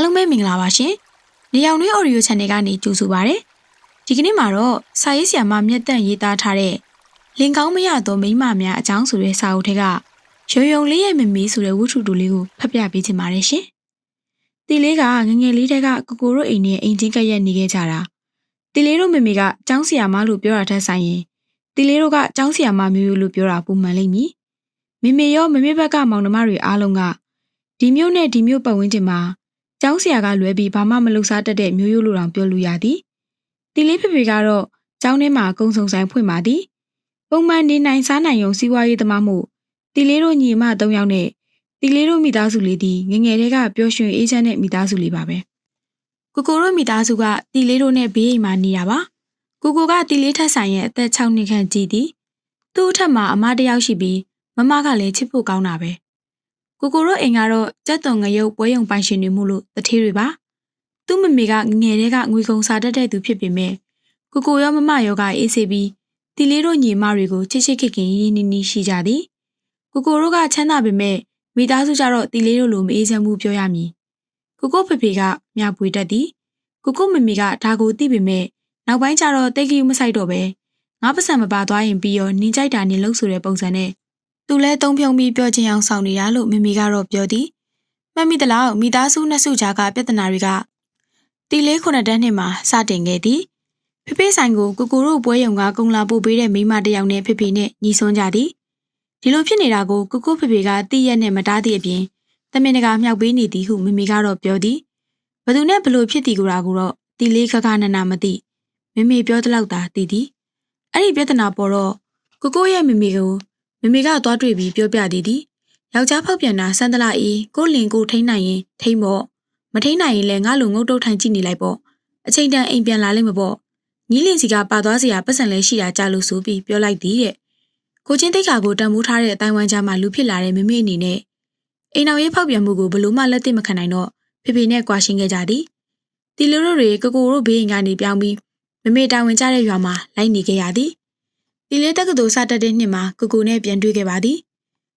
အားလုံးပဲမင်္ဂလာပါရှင်။နေရောင်နှွေး Audio Channel ကနေကြိုဆိုပါရစေ။ဒီကနေ့မှာတော့စာရေးဆရာမမြတ်တန့်ရေးသားထားတဲ့လင်ကောင်းမရသောမိန်းမများအကြောင်းဆိုတဲ့စာအုပ်ထဲကရုံရုံလေးရဲ့မမေဆိုတဲ့ဝတ္ထုတူလေးကိုဖတ်ပြပေးချင်ပါတယ်ရှင်။တီလေးကငငယ်လေးတဲကကိုကိုတို့အိမ်နဲ့အိမ်ချင်းကပ်ရက်နေခဲ့ကြတာ။တီလေးတို့မမေကကျောင်းဆရာမလို့ပြောတာထက်ဆိုင်ရင်တီလေးတို့ကကျောင်းဆရာမမျိုးရိုးလို့ပြောတာပုံမှန်လိမ့်မည်။မမေရောမမေဘက်ကမောင်နှမတွေအားလုံးကဒီမျိုးနဲ့ဒီမျိုးပတ်ဝန်းကျင်မှာ ကျောင်းဆရာကလွဲပြီးဘာမှမလုပ်စားတတ်တဲ့မျိုးရိုးလိုတောင်ပြောလို့ရသည်။တီလေးဖေဖေကတော့ကျောင်းထဲမှာအကုံစုံဆိုင်ဖွင့်ပါသည်။ပုံမှန်နေနိုင်စားနိုင်ရုံစီးပွားရေးသမားမှုတီလေးတို့ညီမ၃ယောက်နဲ့တီလေးတို့မိသားစုလေးဒီငငယ်လေးကပျော်ရွှင်အေးချမ်းတဲ့မိသားစုလေးပါပဲ။ကိုကိုတို့မိသားစုကတီလေးတို့နဲ့ဘေးအိမ်မှာနေတာပါ။ကိုကိုကတီလေးထက်ဆိုင်ရဲ့အသက်6နှစ်ခန့်ကြီးသည်။သူ့အထက်မှာအမတစ်ယောက်ရှိပြီးမမကလည်းချစ်ဖို့ကောင်းတာပဲ။ ကိုကိုတို့အိမ်ကတော့ကြက်တုံငရုတ်ပွဲရုံပိုင်ရှင်တွေမှုလို့တထေးတွေပါသူ့မမေကငငယ်တဲ့ကငွေကုန်စားတတ်တဲ့သူဖြစ်ပေမဲ့ကိုကိုရောမမရောကအေးဆေးပြီးတီလေးတို့ညီမတွေကိုချစ်ချစ်ခင်ခင်ရင်းနှီးနှီးရှိကြသည်ကိုကိုတို့ကချမ်းသာပေမဲ့မိသားစုကြတော့တီလေးတို့လိုမအေးချမ်းမှုပြောရမည်ကိုကိုဖေဖေကမြပွေတတ်သည်ကိုကိုမမေကဒါကိုသိပေမဲ့နောက်ပိုင်းကျတော့တိတ်ကြီးမဆိုင်တော့ပဲငါပစံမပါသွားရင်ပြီးရောနင်းကြိုက်တာနင်းလို့ဆိုတဲ့ပုံစံနဲ့ သူလဲသုံးဖြုံပြီးပြောချင်အောင်ဆောင်နေတာလို့မမေကတော့ပြောသည်မှတ်မိသလားမိသားစုနှစ်စုကြားကပြဿနာတွေကတီလေးခုနှစ်တန်းနှစ်မှာစတင်ခဲ့သည်ဖေဖေဆိုင်ကိုကိုကိုတို့ပွဲရုံကကုံလာပို့ပေးတဲ့မိမတယောက်နဲ့ဖေဖေနဲ့ညီဆွန်းကြသည်ဒီလိုဖြစ်နေတာကိုကိုကိုဖေဖေကတိရက်နဲ့မတားသည့်အပြင်တမင်တကာမြောက်ပေးနေသည်ဟုမမေကတော့ပြောသည်ဘသူနဲ့ဘလို့ဖြစ်သည်ကိုရာကိုတော့တီလေးခခနနာမသိမမေပြောတလောက်သာသိသည်အဲ့ဒီပြဿနာပေါ်တော့ကိုကိုရဲ့မမေကို မမေကသွားတွေ့ပြီးပြောပြသေးသည်ယောက်ျားဖောက်ပြန်တာစန္ဒလာအေးကိုလင်ကိုထိန်းနိုင်ရင်ထိန်းပေါ့မထိန်းနိုင်ရင်လည်းငါလိုငုတ်တုတ်ထိုင်ကြည့်နေလိုက်ပေါ့အချိန်တန်အိမ်ပြန်လာလိမ့်မပေါ့ညီလင်စီကပါသွားစရာပတ်စံလဲရှိတာကြလို့ဆိုပြီးပြောလိုက်သည်တဲ့ကိုချင်းတိတ်ခါကိုတန်မိုးထားတဲ့အတိုင်းဝိုင်းကြားမှာလူဖြစ်လာတဲ့မမေအနေနဲ့အိမ်အောင်ရေးဖောက်ပြန်မှုကိုဘလို့မှလက်သိမခံနိုင်တော့ဖေဖေနဲ့ကွာရှင်းခဲ့ကြသည်တီလိုတို့တွေကိုကိုတို့ဘေးအိမ်ကနေပြောင်းပြီးမမေတာဝန်ကျတဲ့ရွာမှာလိုက်နေခဲ့ရသည် တီလေးတက္ကသိုလ်စတက်တဲ့နှစ်မှာကိုကိုနဲ့ပြန်တွေ့ခဲ့ပါသည်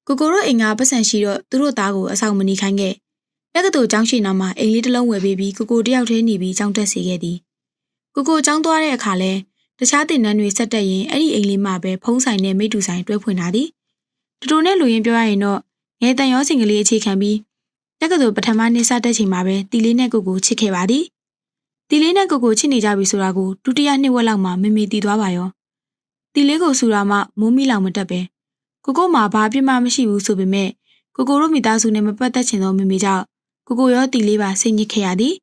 ကိုကိုတို့အိမ်ကပတ်စံရှိတော့သူတို့သားကိုအဆောင်မနေခိုင်းခဲ့တက္ကသိုလ်ကျောင်းရှိနာမှာအိမ်လေးတစ်လုံးဝယ်ပေးပြီးကိုကိုတယောက်တည်းနေပြီးကျောင်းတက်စီခဲ့သည်ကိုကိုကျောင်းသွားတဲ့အခါလဲတခြားတင်နန်းတွေဆက်တက်ရင်အဲ့ဒီအိမ်လေးမှာပဲဖုံးဆိုင်နဲ့မိတူဆိုင်တွဲဖွင့်လာသည်တူတူနဲ့လူရင်းပြောရရင်တော့ငယ်တန်ရောစင်ကလေးအခြေခံပြီးတက္ကသိုလ်ပထမနှစ်စတက်ချိန်မှာပဲတီလေးနဲ့ကိုကိုချစ်ခဲ့ပါသည်တီလေးနဲ့ကိုကိုချစ်နေကြပြီဆိုတာကိုဒုတိယနှစ်ဝက်လောက်မှမမေတည်သွားပါရော တီလေးကိုဆူတာမှမိုးမိလောင်မတက်ပဲကိုကိုမှာဘာပြစ်မှမရှိဘူးဆိုပေမဲ့ကိုကိုတို့မိသားစုနဲ့မပတ်သက်ချင်သောမိမိကြောင့်ကိုကိုရောတီလေးပါစိတ်ညစ်ခဲ့ရသည်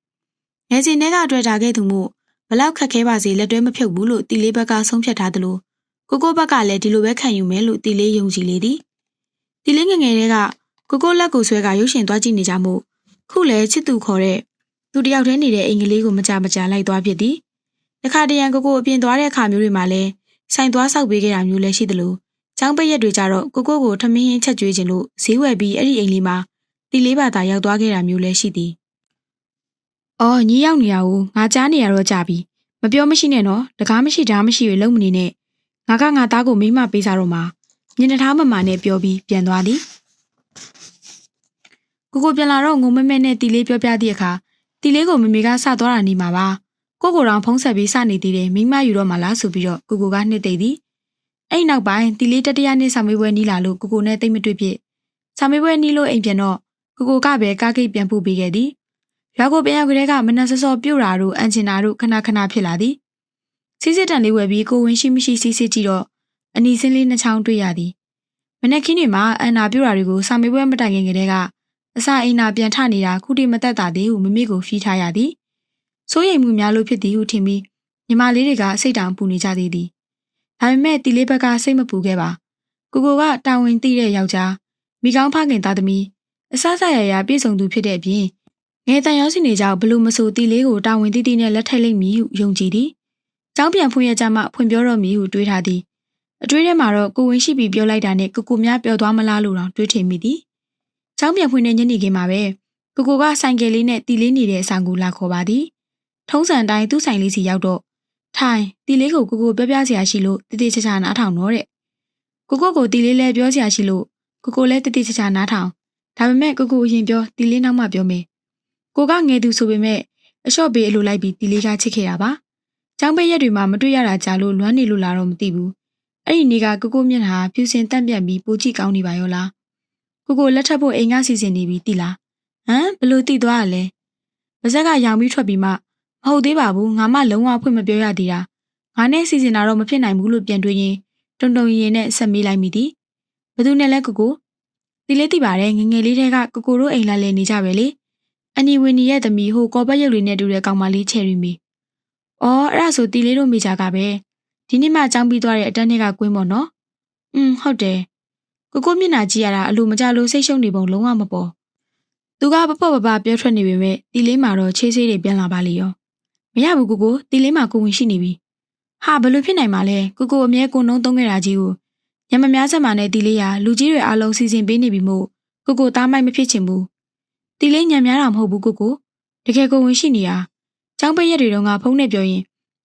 ငယ်စဉ်ထဲကတွေ့တာခဲ့သူမို့ဘလောက်ခက်ခဲပါစေလက်တွဲမဖြုတ်ဘူးလို့တီလေးဘက်ကဆုံးဖြတ်ထားသလိုကိုကိုဘက်ကလည်းဒီလိုပဲခံယူမယ်လို့တီလေးယုံကြည်လေသည်တီလေးငငယ်တွေကကိုကိုလက်ကိုဆွဲကရုပ်ရှင်သွားကြည့်နေကြမှုခုလဲချစ်သူခေါ်တဲ့သူတယောက်တည်းနေတဲ့အင်္ဂလိပ်ကိုမကြမကြာလိုက်သွားဖြစ်သည်တခါတရံကိုကိုအပြင်သွားတဲ့အခါမျိုးတွေမှာလဲ ဆိုင်သွားဆောက်ပေးခဲ့တာမျိုးလည်းရှိသလိုចောင်းပိတ်ရက်တွေကြတော့ကိုကိုကိုထမင်းဟင်းချက်ကျွေးခြင်းလို့ဈေးဝယ်ပြီးအဲ့ဒီအိမ်လေးမှာတီလေးပါသာရောက်သွားခဲ့တာမျိုးလည်းရှိသည်။အော်ညီရောက်နေရကိုငါကြားနေရတော့ကြပြီ။မပြောမရှိနဲ့နော်။တကားမရှိဓာမရှိရလုံးမနေနဲ့။ငါကငါသားကိုမိမပေးစားတော့မှာ။ညနေထားမမှန်နဲ့ပြောပြီးပြန်သွားသည်။ကိုကိုပြန်လာတော့ငုံမမဲနဲ့တီလေးပြောပြသည့်အခါတီလေးကိုမမေကစသွားတာနေမှာပါ။ ကိုကိုတော်ဖုံးဆက်ပြီးစနေသေးတယ်မိမယူတော့မှလားဆိုပြီးတော့ကိုကိုကနှစ်သိမ့်သည်အဲ့နောက်ပိုင်းတီလေးတတရနှစ်စာမေးပွဲနီးလာလို့ကိုကိုနဲ့တိတ်မတွေ့ဖြစ်စာမေးပွဲနီးလို့အိမ်ပြန်တော့ကိုကိုကပဲကားကိတ်ပြန်ပို့ပေးခဲ့သည်ရွာကိုပြန်ရောက်ကလေးကမနက်စောစောပြုတ်တာတို့အန်ချင်တာတို့ခဏခဏဖြစ်လာသည်စီးစစ်တန်လေးဝယ်ပြီးကိုဝင်ရှိမရှိစီးစစ်ကြည့်တော့အနီစင်းလေးနှချောင်းတွေ့ရသည်မနက်ခင်းတွေမှာအန်နာပြူတာတွေကိုစာမေးပွဲမတိုင်ခင်ကတည်းကအစာအိမ်နာပြန်ထနေတာခုထိမသက်တာသေးဟုမမေကိုဖီးထားရသည် စိုးရိမ်မှုများလို့ဖြစ်သည်ဟုထင်ပြီးညီမလေးတွေကစိတ်တောင်ပူနေကြသေးသည်ဒါပေမဲ့တီလေးဘက်ကစိတ်မပူခဲ့ပါကိုကိုကတာဝန်သိတဲ့ယောက်ျားမိကောင်းဖခင်သားသမီးအဆဆရရပြည့်စုံသူဖြစ်တဲ့အပြင်ငယ်တန်ရောစီနေကြောင်ဘလို့မဆိုတီလေးကိုတာဝန်သိသိနဲ့လက်ထပ်လိုက်မည်ဟုယုံကြည်သည်ကျောင်းပြန်ဖွင့်ရကြမှဖွင့်ပြောတော့မည်ဟုတွေးထားသည်အတွေးထဲမှာတော့ကိုဝင်ရှိပြီးပြောလိုက်တာနဲ့ကိုကိုများပျော်သွားမလားလို့တော့တွေးထင်မိသည်ကျောင်းပြန်ဖွင့်တဲ့ညနေခင်းမှာပဲကိုကိုကဆိုင်ကယ်လေးနဲ့တီလေးနေတဲ့အဆောင်ကိုလာခေါ်ပါသည် ထုံးစံတိုင်းသူ့ဆိုင်လေးစီရောက်တော့ထိုင်တီလေးကိုကိုကိုပြောပြစရာရှိလို့တတိချာချာနားထောင်တော့တဲ့ကိုကိုကိုတီလေးလည်းပြောစရာရှိလို့ကိုကိုလည်းတတိချာချာနားထောင်ဒါပေမဲ့ကိုကိုအရင်ပြောတီလေးနောက်မှပြောမယ်ကိုကငယ်သူဆိုပေမဲ့အလျှော့ပေးအလိုလိုက်ပြီးတီလေးကချစ်ခဲ့တာပါ။ចောင်းပိတ်ရက်တွေမှာမတွေ့ရတာကြာလို့လွမ်းနေလို့လာတော့မသိဘူး။အဲ့ဒီနေ့ကကိုကိုမျက်နှာဖြူစင်တန့်ပြန့်ပြီးပိုကြည့်ကောင်းနေပါရောလား။ကိုကိုလက်ထပ်ဖို့အိမ်ကစီစဉ်နေပြီတိလား။ဟမ်ဘလို့တိသွားရလဲ။ပါဇက်ကရောင်ပြီးထွက်ပြီးမှ မဟုတ်သေးပါဘူးငါမှလုံးဝဖွင့်မပြောရသေးတာ။ငါနဲ့စီစဉ်တာတော့မဖြစ်နိုင်ဘူးလို့ပြန်တွေးရင်တုံတုံရင်ရင်နဲ့ဆက်မေးလိုက်မိသည်။ဘသူနဲ့လဲကိုကိုတီလေးတိပါတယ်ငငယ်လေးတဲကကိုကိုတို့အိမ်လာလဲနေကြပဲလေ။အနီဝင်းနီရဲ့သမီးဟိုကော်ပတ်ရုပ်လေးနဲ့တူတဲ့ကောင်မလေးချယ်ရီမီ။အော်အဲ့ဒါဆိုတီလေးတို့မိကြကပဲ။ဒီနေ့မှចောင်းပြီးသွားတဲ့အတန်းတွေကကွင်းပေါ့နော်။อืมဟုတ်တယ်။ကိုကိုမျက်နှာကြည့်ရတာအလိုမကြလို့စိတ်ရှုံနေပုံလုံးဝမပေါ်။သူကပပပပပြောထွက်နေပေမဲ့တီလေးမှာတော့ချေးဆေးတွေပြန်လာပါလေရော။ မရဘူးကိုကိုတီလေးမှာကိုဝင်ရှိနေပြီ။ဟာဘလို့ဖြစ်နိုင်မှာလဲကိုကိုအမြဲကိုနှုံးသုံးခဲ့တာကြီးကိုညမများဆက်မှနဲ့တီလေးရလူကြီးတွေအားလုံးစီစဉ်ပေးနေပြီမို့ကိုကိုသားမိုက်မဖြစ်ချင်ဘူး။တီလေးညံများတာမဟုတ်ဘူးကိုကိုတကယ်ကိုဝင်ရှိနေတာ။ចောင်းပိတ်ရက်တွေတုန်းကဖုန်းနဲ့ပြောရင်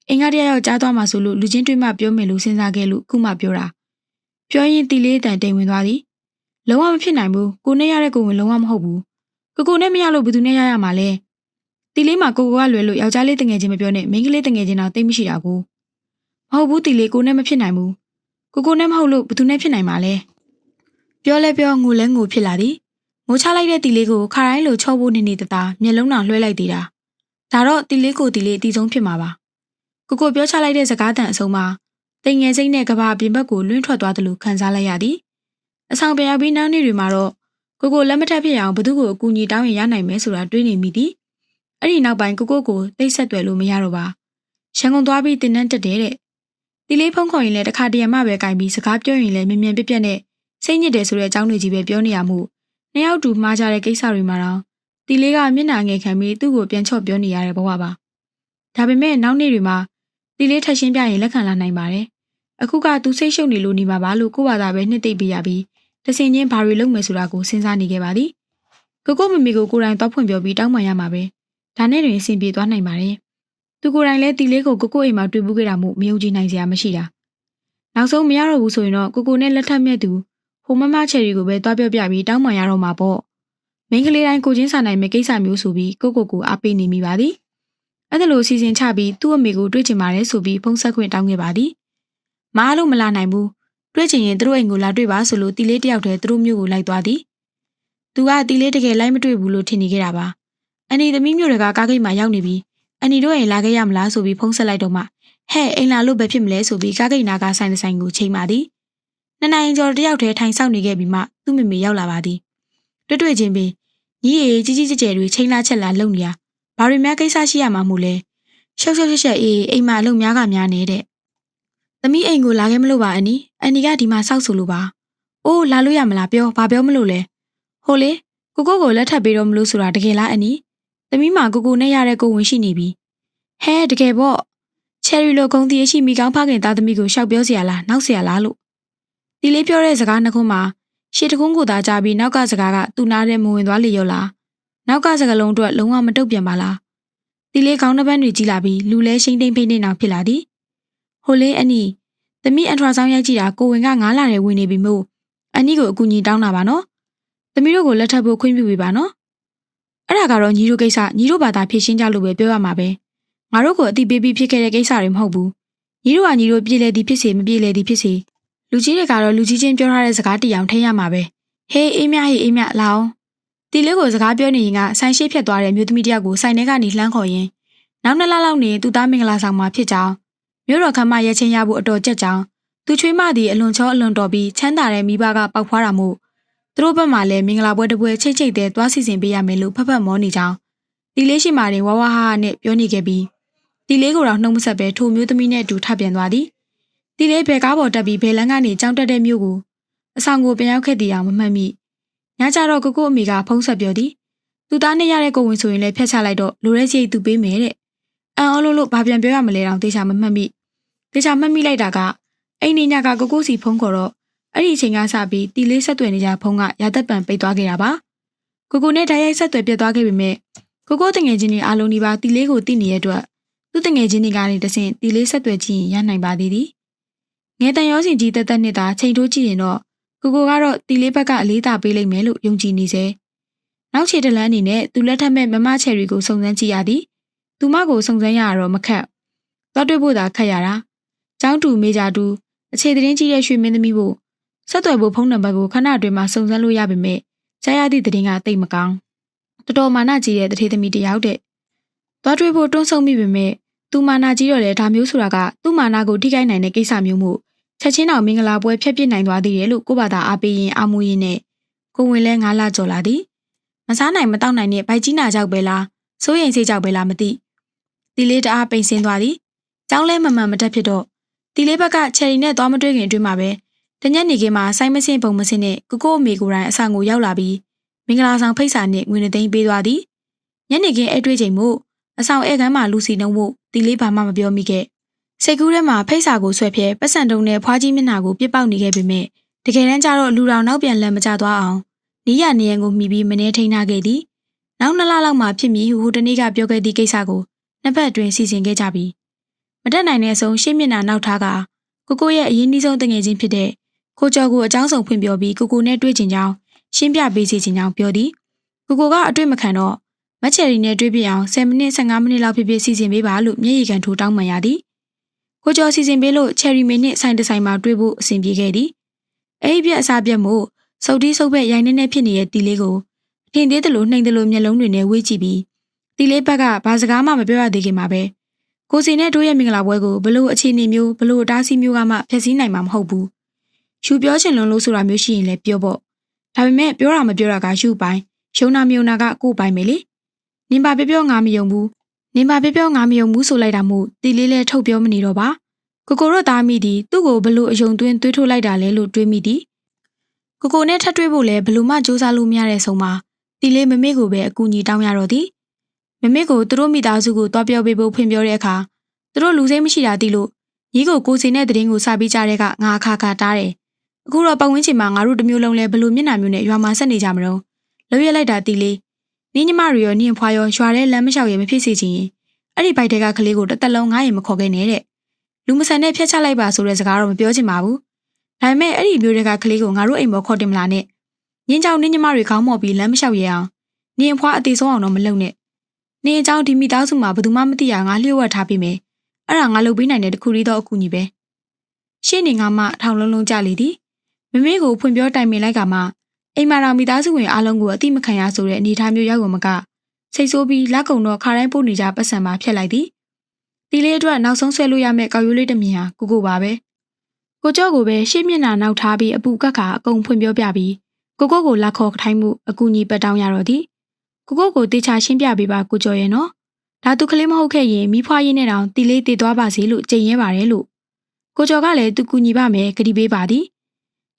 အင်္ဂါတရယောက်ကြားသွားမှဆိုလို့လူချင်းတွေ့မှပြောမယ်လို့စဉ်းစားခဲ့လို့ခုမှပြောတာပြောရင်တီလေးတန်တိမ်ဝင်သွားသည်လုံးဝမဖြစ်နိုင်ဘူးကိုနဲ့ရတဲ့ကိုဝင်လုံးဝမဟုတ်ဘူးကိုကိုနဲ့မရလို့ဘယ်သူနဲ့ရရမှာလဲ တီလေးမှာကိုကိုကလွယ်လို့ယောက်ျားလေးတငယ်ချင်းမပြောနဲ့မိန်းကလေးတငယ်ချင်းတော့တိတ်မရှိတာကိုမဟုတ်ဘူးတီလေးကိုနဲ့မဖြစ်နိုင်ဘူးကိုကိုနဲ့မဟုတ်လို့ဘယ်သူနဲ့ဖြစ်နိုင်မှာလဲပြောလဲပြောငိုလဲငိုဖြစ်လာသည်ငိုချလိုက်တဲ့တီလေးကိုခါတိုင်းလိုချောဖို့နေနေတတာမျက်လုံးတော်လွှဲလိုက်သေးတာဒါတော့တီလေးကိုတီလေးအတီဆုံးဖြစ်မှာပါကိုကိုပြောချလိုက်တဲ့စကားတန်အဆုံးမှာတိမ်ငယ်စိတ်နဲ့ကဘာပြင်ဘက်ကိုလွင့်ထွက်သွားသလိုခံစားလိုက်ရသည်အဆောင်ပြန်ရောက်ပြီးနောက်နေ့တွေမှာတော့ကိုကိုလက်မထက်ဖြစ်အောင်ဘသူ့ကိုအကူအညီတောင်းရင်ရနိုင်မယ်ဆိုတာတွေးနေမိသည် အဲ့ဒီနောက်ပိုင်းကိုကိုကိုတိတ်ဆက်သွယ်လို့မရတော့ပါရန်ကုန်သွားပြီးတင်နှန်းတက်တယ်တဲ့တီလေးဖုန်းခေါ်ရင်လည်းတခါတရံမှပဲကင်ပြီးစကားပြောရင်လည်းမြင်မြင်ပြက်ပြက်နဲ့စိတ်ညစ်တယ်ဆိုတဲ့အကြောင်းတွေကြီးပဲပြောနေရမှုနှစ်ယောက်တူမှားကြတဲ့ကိစ္စတွေမှာတော့တီလေးကမျက်နှာငယ်ခံပြီးသူ့ကိုပြန်ချော့ပြောနေရတဲ့ဘဝပါဒါပေမဲ့နောက်နေ့တွေမှာတီလေးထက်ရှင်းပြရင်လက်ခံလာနိုင်ပါတယ်အခုကသူစိတ်ရှုပ်နေလို့နေမှာပါလို့ကို့ဘာသာပဲနှစ်သိမ့်ပေးရပြီးတစင်ချင်းဘာတွေလုပ်မယ်ဆိုတာကိုစဉ်းစားနေခဲ့ပါသည်ကိုကိုမမီကိုကိုယ်တိုင်တောက်ဖွင့်ပြောပြီးတောင်းပန်ရမှာပဲ ဒါနဲ့တွင်အဆင်ပြေသွားနိုင်ပါတယ်သူကိုယ်တိုင်လည်းတီလေးကိုကိုကိုအိမ်မှာတွေ့ဘူးခဲ့တာမို့မယုံကြည်နိုင်စရာမရှိတာနောက်ဆုံးမရတော့ဘူးဆိုရင်တော့ကိုကိုနဲ့လက်ထပ်မြက်သူဟိုမမချယ်ရီကိုပဲတွားပြောပြပြီးတောင်းပန်ရတော့မှာပေါ့မိန်းကလေးတိုင်းကိုချင်းစာနိုင်မဲ့ကိစ္စမျိုးဆိုပြီးကိုကိုကိုအားပေးနေမိပါသည်အဲ့ဒါလိုစီစဉ်ချပြီးသူ့အမေကိုတွေ့ချင်ပါတယ်ဆိုပြီးဖုန်းဆက်ခွင့်တောင်းခဲ့ပါသည်မအားလို့မလာနိုင်ဘူးတွေ့ချင်ရင်သူတို့အိမ်ကိုလာတွေ့ပါဆိုလို့တီလေးတယောက်တည်းသူတို့မျိုးကိုလိုက်သွားသည်သူကတီလေးတကယ်လိုက်မတွေ့ဘူးလို့ထင်နေခဲ့တာပါအ န်နီသမီးမျိုးတွေကကားဂိတ်မှာရောက်နေပြီးအန်နီတို့အိမ်လာခဲ့ရမလားဆိုပြီးဖုန်းဆက်လိုက်တော့မှဟဲ့အိမ်လာလို့ပဲဖြစ်မလဲဆိုပြီးကားဂိတ်နာကဆိုင်တဲ့ဆိုင်ကိုချိန်ပါသည်နှစ်နိုင်ကျော်တယောက်တည်းထိုင်ဆောက်နေခဲ့ပြီးမှသူ့မိမိရောက်လာပါသည်တွေ့တွေ့ချင်းပင်ညီအေးကြီးကြီးကျယ်ကျယ်တွေချိန်လာချက်လာလုံနေရဘာတွေများကိစ္စရှိရမှာမို့လဲရှောက်ရှောက်ရှက်ရှက်အေးအိမ်မှာအလုပ်များကများနေတဲ့သမီးအိမ်ကိုလာခဲ့မလို့ပါအန်နီအန်နီကဒီမှာစောက်ဆိုလို့ပါအိုးလာလို့ရမလားပြောဘာပြောမလို့လဲဟိုလေကိုကိုကိုလက်ထပ်ပေးတော့မလို့ဆိုတာတကယ်လားအန်နီ သမီးမကိုကိုနဲ့ရတဲ့ကိုဝင်ရှိနေပြီဟဲတကယ်ပေါ့ချယ်ရီလိုဂုံတီရရှိမိကောင်းဖခင်သားသမီးကိုရှောက်ပြောစရာလားနောက်စရာလားလို့ဒီလေးပြောတဲ့စကားနှခုမှာရှေ့တကုန်းကိုသာကြပြီးနောက်ကစကားကသူ့နားထဲမဝင်သွားလေရောလားနောက်ကစကားလုံးအတွက်လုံးဝမတုတ်ပြန်ပါလားဒီလေးခေါင်းနှစ်ပန်းတွေကြီးလာပြီးလူလဲရှိမ့်တိမ်ဖိနေအောင်ဖြစ်လာသည်ဟိုလေးအနီသမီးအန်ထရာဆောင်ရိုက်ကြည့်တာကိုဝင်ကငားလာတယ်ဝင်နေပြီမို့အနီကိုအကူညီတောင်းတာပါနော်သမီးတို့ကိုလက်ထပ်ဖို့ခွင့်ပြုပေးပါနော် အဲ့ဒါကတော့ညီတို့ကိစ္စညီတို့ဘာသာဖြေရှင်းကြလို့ပဲပြောရမှာပဲငါတို့ကိုအတိပေးပြီးဖြစ်ခဲ့တဲ့ကိစ္စတွေမဟုတ်ဘူးညီတို့ကညီတို့ပြည်လဲသည်ဖြစ်စေမပြည်လဲသည်ဖြစ်စေလူကြီးတွေကတော့လူကြီးချင်းပြောထားတဲ့စကားတရားထိရမှာပဲဟေးအေးမြဟေးအေးမြလာအောင်တီလေးကိုစကားပြောနေရင်ကဆိုင်ရှိဖြတ်သွားတဲ့မြို့သမီးတယောက်ကိုဆိုင်ထဲကနေလှမ်းခေါ်ရင်းနောက်နှစ်လလောက်နေသူသားမင်္ဂလာဆောင်မှာဖြစ်ကြောင်းမြို့တော်ခမ်းမရဲချင်းရဖို့အတော်ကြက်ကြောင်းသူချွေးမသည်အလွန်ချောအလွန်တော်ပြီးချမ်းသာတဲ့မိဘကပေါက်ဖွားတာမို့ သူတို့ဘက်မှလည်းမင်္ဂလာပွဲတစ်ပွဲချိတ်ချိတ်တဲ့သွားစီစဉ်ပေးရမယ်လို့ဖက်ဖက်မောနေကြောင်းတီလေးရှိမာတင်ဝါဝါဟာဟာနဲ့ပြောနေခဲ့ပြီးတီလေးကိုတော့နှုံးမဆက်ပဲထိုမျိုးသမီးနဲ့အတူထပြန်သွားသည်တီလေးဘယ်ကားပေါ်တက်ပြီးဘယ်လန်းကနေကြောင်းတက်တဲ့မြို့ကိုအဆောင်ကိုပြန်ရောက်ခဲ့တီအောင်မမှတ်မိညကြတော့ကိုကိုအမေကဖုံးဆက်ပြောသည်သူသားနဲ့ရတဲ့ကိုဝင်ဆိုရင်လည်းဖျက်ချလိုက်တော့လိုရဲစီသူပေးမယ်တဲ့အန်အောလို့လို့ဘာပြန်ပြောရမလဲတောင်တေချာမမှတ်မိတေချာမှတ်မိလိုက်တာကအိမ်နေညကကိုကိုစီဖုံးခေါ်တော့ အဲ့ဒီအချိန်ကစပြီးတီလေးဆက်သွယ်နေကြဖုံးကရာသက်ပံပိတ်သွားခဲ့တာပါကိုကိုနဲ့ဓာတ်ရိုက်ဆက်သွယ်ပြတ်သွားခဲ့ပေမဲ့ကိုကိုတငယ်ချင်းတွေအားလုံးဒီပါတီလေးကိုတည်နေတဲ့အတွက်သူ့တငယ်ချင်းတွေကနေတဆင့်တီလေးဆက်သွယ်ကြည့်ရင်ရနိုင်ပါသေးသည်ငယ်တန်ရောစင်ကြီးတက်တက်နှစ်သာချိန်ထိုးကြည့်ရင်တော့ကိုကိုကတော့တီလေးဘက်ကအလေးသာပေးလိုက်မယ်လို့ယုံကြည်နေစေနောက်ခြေတလန်းအနေနဲ့သူလက်ထက်မဲ့မမချယ်ရီကိုစုံစမ်းကြည့်ရသည်သူမကိုစုံစမ်းရတော့မခက်သွားတွေ့ဖို့သာခက်ရတာကျောင်းတူမေဂျာတူအခြေသတင်းကြီးတဲ့ရွှေမင်းသမီးဖို့ ဆက်သွယ်ဖို့ဖုန်းနံပါတ်ကိုခဏအတွင်းမှာစုံစမ်းလို့ရပေမဲ့ကြားရသည့်သတင်းကတိတ်မကောင်းတော်တော်မာနကြီးတဲ့တထေသမီးတစ်ယောက်တဲ့သွားတွေ့ဖို့တွန်းဆုံမိပေမဲ့သူမာနာကြီးတော့လေဒါမျိုးဆိုတာကသူ့မာနာကိုထိခိုက်နိုင်တဲ့ကိစ္စမျိုးမို့ချက်ချင်းအောင်မင်္ဂလာပွဲဖျက်ပစ်နိုင်သွားသေးတယ်လို့ကိုဘာသာအားပေးရင်အာမူရင်နဲ့ကိုဝင်လဲငါးလကြော်လာသည်မစားနိုင်မတောက်နိုင်တဲ့ဗိုက်ကြီးနာကြောက်ပဲလားစိုးရိမ်စိတ်ကြောက်ပဲလားမသိတီလေးတအားပိန်ဆင်းသွားသည်ကျောင်းလဲမမှန်မတက်ဖြစ်တော့တီလေးဘက်ကချယ်ရီနဲ့သွားမတွေ့ခင်အတွင်းမှာပဲ တညက်နေခင်းမှာစိုင်းမစင်ပုံမစင်နဲ့ကိုကိုအမေကိုယ်တိုင်အဆောင်ကိုရောက်လာပြီးမင်္ဂလာဆောင်ဖိတ်စာနဲ့ငွေနှသိမ်းပေးသွားသည်ညနေခင်းအဲ့တွေ့ချိန်မို့အဆောင်ဧကန်းမှာလူစီနှုံးမှုတီလေးဘာမှမပြောမိခဲ့စိတ်ကူးထဲမှာဖိတ်စာကိုဆွဲပြဲပတ်စံတုံနဲ့ဖွားကြီးမျက်နှာကိုပြစ်ပေါက်နေခဲ့ပေမဲ့တကယ်တမ်းကျတော့လူတော်နောက်ပြန်လမ်းမကျသွားအောင်နီးရနေရန်ကိုမှီပြီးမနေထိန်ထားခဲ့သည်နောက်နှစ်လလောက်မှဖြစ်မည်ဟုဟိုတနေ့ကပြောခဲ့သည့်ကိစ္စကိုနှစ်ဖက်အတွင်းစီစဉ်ခဲ့ကြပြီမတက်နိုင်တဲ့အဆုံးရှေ့မျက်နှာနောက်ထားကကိုကိုရဲ့အရင်နှီးဆုံးတငယ်ချင်းဖြစ်တဲ့ ကိုကျော်ကိုအကြောင်းဆောင်ဖွင့်ပြောပြီးကိုကိုနဲ့တွေ့ချင်ကြောင်းရှင်းပြပေးစီချင်ကြောင်းပြောသည်ကိုကိုကအတွေ့မခံတော့မချယ်ရီနဲ့တွေ့ပြအောင်10မိနစ်15မိနစ်လောက်ဖြစ်ဖြစ်စီစဉ်ပေးပါလို့မျက်ရည်ကန်ထိုးတောင်းပန်ရသည်ကိုကျော်စီစဉ်ပေးလို့ချယ်ရီမင်းနဲ့ဆိုင်တဆိုင်မှာတွေ့ဖို့အဆင်ပြေခဲ့သည်အဲ့ဒီပြက်အစားပြက်မို့စုပ်တီးစုပ်ဘက်ရိုင်းနေနေဖြစ်နေတဲ့တီလေးကိုထင်သေးတယ်လို့နှိမ်တယ်လို့မျက်လုံးတွေနဲ့ဝေးကြည့်ပြီးတီလေးဘက်ကဘာစကားမှမပြောရသေးခင်မှာပဲကိုစီနဲ့တို့ရဲ့မင်္ဂလာပွဲကိုဘလို့အခြေအနေမျိုးဘလို့အတားဆီးမျိုးကမှဖျက်ဆီးနိုင်မှာမဟုတ်ဘူး ရှူပြောချင်လုံးလို့ဆိုတာမျိုးရှိရင်လည်းပြောပေါ့ဒါပေမဲ့ပြောတာမပြောတာကရှူပိုင်းရှုံနာမြုံနာကကို့ပိုင်းပဲလေနင်ပါပြောပြောငါမယုံဘူးနင်ပါပြောပြောငါမယုံဘူးဆိုလိုက်တာမို့တီလေးလည်းထုတ်ပြောမနေတော့ပါကိုကိုတော့သားမိသည်သူ့ကိုဘလို့အယုံသွင်းသွေးထိုးလိုက်တာလဲလို့တွေးမိသည်ကိုကိုနဲ့ထပ်တွေ့ဖို့လဲဘလို့မှစူးစမ်းလို့မရတဲ့ဆုံးမှာတီလေးမမေကိုပဲအကူအညီတောင်းရတော့သည်မမေကိုသူတို့မိသားစုကိုတွားပြောပေးဖို့ဖွင့်ပြောတဲ့အခါသူတို့လူစိမ့်မရှိတာသိလို့ညီကိုကိုစီနဲ့တရင်ကိုစာပေးကြတဲ့ကငါအခါခါတားတယ် အခုတော့ပတ်ဝန်းကျင်မှာငါတို့တစ်မျိုးလုံးလဲဘလို့မျက်နှာမျိုးနဲ့ရွာမှာဆက်နေကြမလို့လှရွက်လိုက်တာတီလေးနင်းညီမတွေရောနင်းဖွာရောရွာထဲလမ်းမလျှောက်ရမဖြစ်စေချင်ရင်အဲ့ဒီဘိုက်တဲကကလေးကိုတစ်သက်လုံးငားရင်မခေါ်ခဲ့နဲ့တဲ့လူမဆန်နဲ့ဖျက်ချလိုက်ပါဆိုတဲ့စကားတော့မပြောချင်ပါဘူးဒါပေမဲ့အဲ့ဒီမျိုးတွေကကလေးကိုငါတို့အိမ်ပေါ်ခေါ်တင်မလာနဲ့နင်းကြောင့်နင်းညီမတွေခေါင်းမော်ပြီးလမ်းမလျှောက်ရအောင်နင်းဖွာအသေးဆုံးအောင်တော့မလုပ်နဲ့နင်းအကြောင်းဒီမိသားစုမှာဘယ်သူမှမသိရငါလျှို့ဝှက်ထားပေးမယ်အဲ့ဒါငါလုပ်ပေးနိုင်တဲ့တခုလေးတော့အကူညီပဲရှေ့နေငါမှထောင်လုံးလုံးကြလေသည် မမေကိုဖွင့်ပြောတိုင်ပင်လိုက်ကမှအိမ်မာတော်မိသားစုဝင်အားလုံးကိုအတိမခံရဆိုတဲ့အနေအထားမျိုးရောက်ကုန်မကစိတ်ဆိုးပြီးလက်ကုံတော့ခါတိုင်းပို့နေကြပတ်စံမှာဖြတ်လိုက်သည်ဒီလေးအတွက်နောက်ဆုံးဆွဲလို့ရမယ့်ကောက်ရိုးလေးတစ်မြင်ဟာကိုကိုပါပဲကိုကျော့ကိုပဲရှေ့မျက်နှာနောက်ထားပြီးအပူကက်ခါအကုန်ဖွင့်ပြောပြပြီးကိုကိုကိုလက်ခေါ်ထိုင်းမှုအကူညီပတ်တောင်းရတော့သည်ကိုကိုကိုတေချာရှင်းပြပေးပါကိုကျော်ရဲ့နော်ဒါသူကလေးမဟုတ်ခဲ့ရင်မိဖွားရင်းနဲ့တောင်တီလေးတည်သွားပါစေလို့ကြိမ်ရဲပါတယ်လို့ကိုကျော်ကလည်းသူကူညီပါမယ်ဂတိပေးပါသည်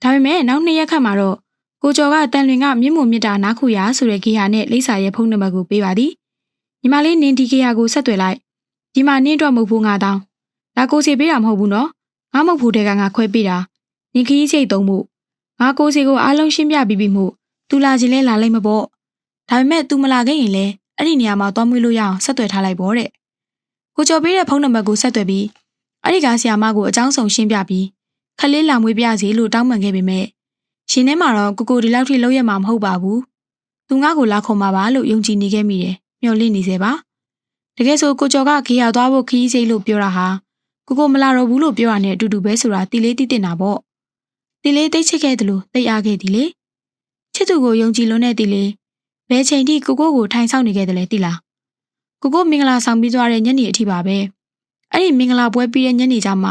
ဒါပေမဲ့နောက်နှစ်ရက်ခန့်မှာတော့ကိုကျော်ကတန်လွင်ကမြင့်မွန်မြစ်တာနားခုရဆိုတဲ့ဂေဟာနဲ့လိပ်စာရဲ့ဖုန်းနံပါတ်ကိုပေးပါသည်ညီမလေးနင်းဒီဂေဟာကိုဆက်သွယ်လိုက်ဒီမှာနင်းတော့မဟုတ်ဘူးငါတောင်းဒါကိုစီပေးတာမဟုတ်ဘူးနော်ငါမဟုတ်ဘူးတဲ့ကငါခွဲပေးတာနင်ခကြီးစိတ်သုံးမှုငါကိုစီကိုအားလုံးရှင်းပြပြီးပြီမို့သူလာခြင်းလဲလာလိုက်မပေါ့ဒါပေမဲ့ तू မလာခဲ့ရင်လဲအဲ့ဒီနေရာမှာသွားမွေးလို့ရအောင်ဆက်သွယ်ထားလိုက်ပေါ့တဲ့ကိုကျော်ပေးတဲ့ဖုန်းနံပါတ်ကိုဆက်သွယ်ပြီးအဲ့ဒီကဆီယာမကိုအကြောင်းဆောင်ရှင်းပြပြီး ခလေးလာမွေးပြစီလို့တောင်းပန်ခဲ့ပေမဲ့ရှင်ထဲမှာတော့ကိုကိုဒီလောက်ထိလောက်ရမှာမဟုတ်ပါဘူးသူငါ့ကိုလာခေါ်มาပါလို့ယုံကြည်နေခဲ့မိတယ်မျှော်လင့်နေစေပါတကယ်ဆိုကိုကျော်ကခေရသွားဖို့ခီးစိတ်လို့ပြောတာဟာကိုကိုမလာတော့ဘူးလို့ပြောတာနဲ့အတူတူပဲဆိုတာတီလေးတိတင်တာပေါ့တီလေးတိတ်ချစ်ခဲ့တယ်လို့တိတ်အားခဲ့သည်လေချစ်သူကိုယုံကြည်လွန်းတဲ့တီလေးဘယ်ချိန်ထိကိုကိုကိုထိုင်ဆောင်နေခဲ့တယ်လဲသိလားကိုကိုမင်္ဂလာဆောင်ပြီးသွားတဲ့ညနေအထိပါပဲအဲ့ဒီမင်္ဂလာပွဲပြီးတဲ့ညနေကျမှ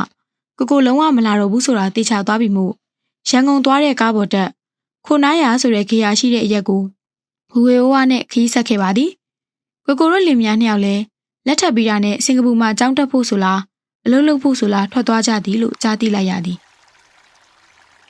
ကိုကိုလုံးဝမလာတော့ဘူးဆိုတာသိချသွားပြီမို့ရန်ကုန်သွားတဲ့ကားပေါ်တက်ခိုနားရဆိုတဲ့ခေယာရှိတဲ့အရက်ကိုဘူဝေဝါနဲ့ခီးဆက်ခဲ့ပါသည်ကိုကိုတို့လင်မယားနှစ်ယောက်လည်းလက်ထပ်ပြီးတာနဲ့စင်ကာပူမှာကြောင်းတက်ဖို့ဆိုလားအလုပ်လုပ်ဖို့ဆိုလားထွက်သွားကြသည်လို့ကြားသိလိုက်ရသည်